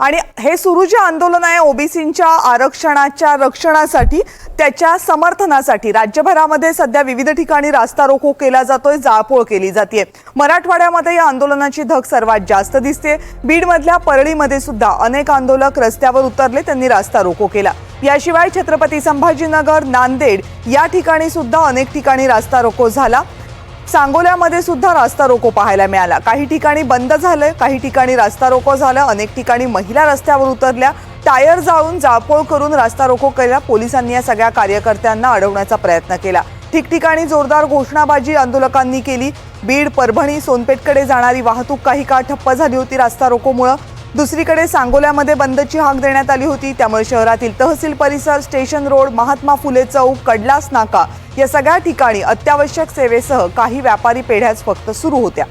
आणि हे सुरू जे आंदोलन आहे ओबीसींच्या आरक्षणाच्या रक्षणासाठी त्याच्या समर्थनासाठी. राज्यभरामध्ये सध्या विविध ठिकाणी रास्ता रोको केला जातोय जाळपोळ केली जाते मराठवाड्यामध्ये या आंदोलनाची धग सर्वात जास्त दिसते बीडमधल्या परळीमध्ये सुद्धा अनेक आंदोलक रस्त्यावर उतरले त्यांनी रास्ता रोको केला. याशिवाय छत्रपती संभाजीनगर नांदेड या ठिकाणी सुद्धा अनेक ठिकाणी रास्ता रोको झाला. सांगोल्यामध्ये सुद्धा रास्ता रोको पाहायला मिळाला. काही ठिकाणी बंद झालं काही ठिकाणी रास्ता रोको झालं. अनेक ठिकाणी महिला रस्त्यावर उतरल्या. टायर जाळून जाळपोळ करून रास्ता रोको केला. पोलिसांनी या सगळ्या कार्यकर्त्यांना अडवण्याचा प्रयत्न केला. ठिकठिकाणी जोरदार घोषणाबाजी आंदोलकांनी केली. बीड परभणी सोनपेठकडे जाणारी वाहतूक काही काळ ठप्प झाली होती रास्ता रोकोमुळं. दुसरीकडे सांगोल्यामध्ये बंदची हाक देण्यात आली होती. त्यामुळे शहरातील तहसील परिसर स्टेशन रोड महात्मा फुले चौक कडलास नाका या सगळ्या ठिकाणी अत्यावश्यक सेवेसह काही व्यापारी पेढ्याच फक्त सुरू होत्या.